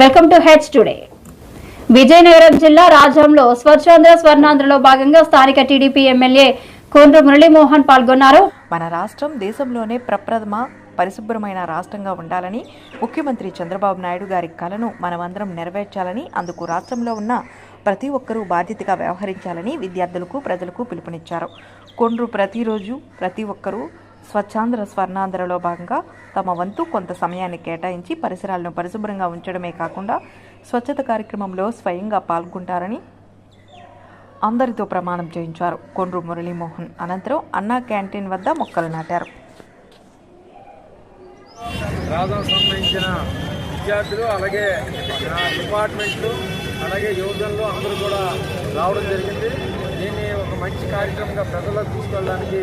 Welcome to H today. Vizianagaram జిల్లా రాజంలో స్వచ్ఛాంధ్ర స్వర్ణాంధ్రలో భాగంగా స్థానిక టీడీపీ ఎమ్మెల్యే కోండ్రు మురళీమోహన్ పాల్గొన్నారు. మన రాష్ట్రం దేశంలోనే ప్రప్రథమ పరిశుభ్రమైన రాష్ట్రంగా ఉండాలని ముఖ్యమంత్రి చంద్రబాబు నాయుడు గారి కలను మనమందరం నెరవేర్చాలని అందుకు రాష్ట్రంలో ఉన్న ప్రతి ఒక్కరూ బాధ్యతగా వ్యవహరించాలని విద్యార్థులకు ప్రజలకు పిలుపునిచ్చారు. కొండ్రు ప్రతిరోజు ప్రతి ఒక్కరూ స్వచ్ఛాంధ్ర స్వర్ణాంధ్రలో భాగంగా తమ వంతు కొంత సమయాన్ని కేటాయించి పరిసరాలను పరిశుభ్రంగా ఉంచడమే కాకుండా స్వచ్ఛత కార్యక్రమంలో స్వయంగా పాల్గొంటారని అందరితో ప్రమాణం చేయించారు. కొండ్రు మురళీమోహన్ అనంతరం అన్నా క్యాంటీన్ వద్ద మొక్కలు నాటారు. సంబంధించిన విద్యార్థులు అలాగే డిపార్ట్మెంట్లు అలాగే యువజనులు అందరూ కూడా రావడం జరిగింది. దీన్ని ఒక మంచి కార్యక్రమంగా ప్రజలకు తీసుకెళ్ళడానికి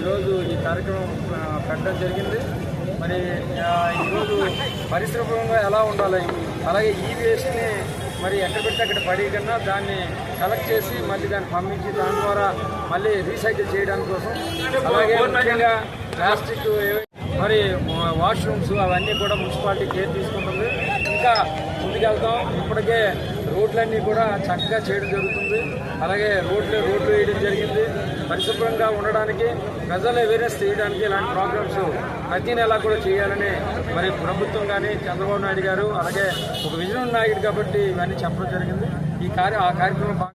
ఈరోజు ఈ కార్యక్రమం పెట్టడం జరిగింది. మరి ఈరోజు పరిశ్రమంగా ఎలా ఉండాలి? అలాగే ఈ వేస్ట్ని మరి ఎక్కడ పెడితే అక్కడ పడేయకుండా దాన్ని కలెక్ట్ చేసి మళ్ళీ దాన్ని పంపించి దాని ద్వారా మళ్ళీ రీసైకిల్ చేయడానికి కోసం. అలాగే ముఖ్యంగా ప్లాస్టిక్ మరి వాష్రూమ్స్ అవన్నీ కూడా మున్సిపాలిటీ కేర్ తీసుకుంటుంది. ఇంకా ముందుకెళ్తాం. ఇప్పటికే రోడ్లన్నీ కూడా చక్కగా చేయడం జరుగుతుంది. అలాగే రోడ్లు రోడ్లు వేయడం జరిగింది. పరిశుభ్రంగా ఉండడానికి ప్రజలు అవేర్నెస్ చేయడానికి ఇలాంటి ప్రోగ్రామ్స్ ప్రతి నెల కూడా చేయాలని మరి ప్రభుత్వం కానీ చంద్రబాబు నాయుడు గారు అలాగే ఒక విజయన్ నాయుడు కాబట్టి ఇవన్నీ చెప్పడం జరిగింది. ఈ కార్య ఆ కార్యక్రమం